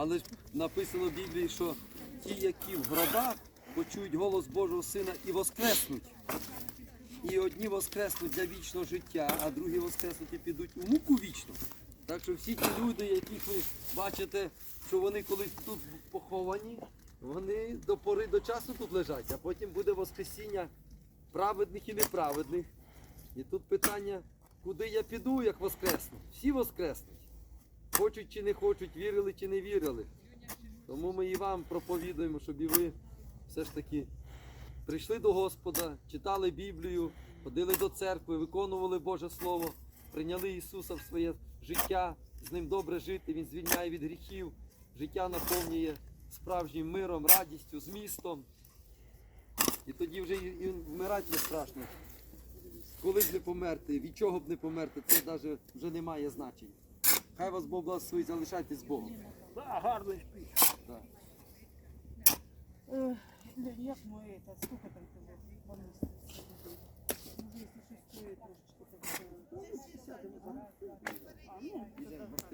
Але ж написано в Біблії, що ті, які в гробах почують голос Божого Сина і воскреснуть. І одні воскреснуть для вічного життя, а другі воскреснуть і підуть у муку вічну. Так що всі ті люди, яких ви бачите, що вони колись тут поховані, вони до пори до часу тут лежать, а потім буде воскресіння праведних і неправедних. І тут питання, куди я піду, як воскресну? Всі воскреснуть. Хочуть чи не хочуть, вірили чи не вірили. Тому ми і вам проповідуємо, щоб і ви все ж таки прийшли до Господа, читали Біблію, ходили до церкви, виконували Боже Слово, прийняли Ісуса в своє життя, з ним добре жити, Він звільняє від гріхів, життя наповнює справжнім миром, радістю, змістом. І тоді вже і, вмирати не страшно. Коли б не померти, від чого б не померти, це навіть вже не має значення. Хай вас Бог благословить, залишайтесь з Богом. Да, гарно спить. Так. Э, Як ми это, сколько там тебе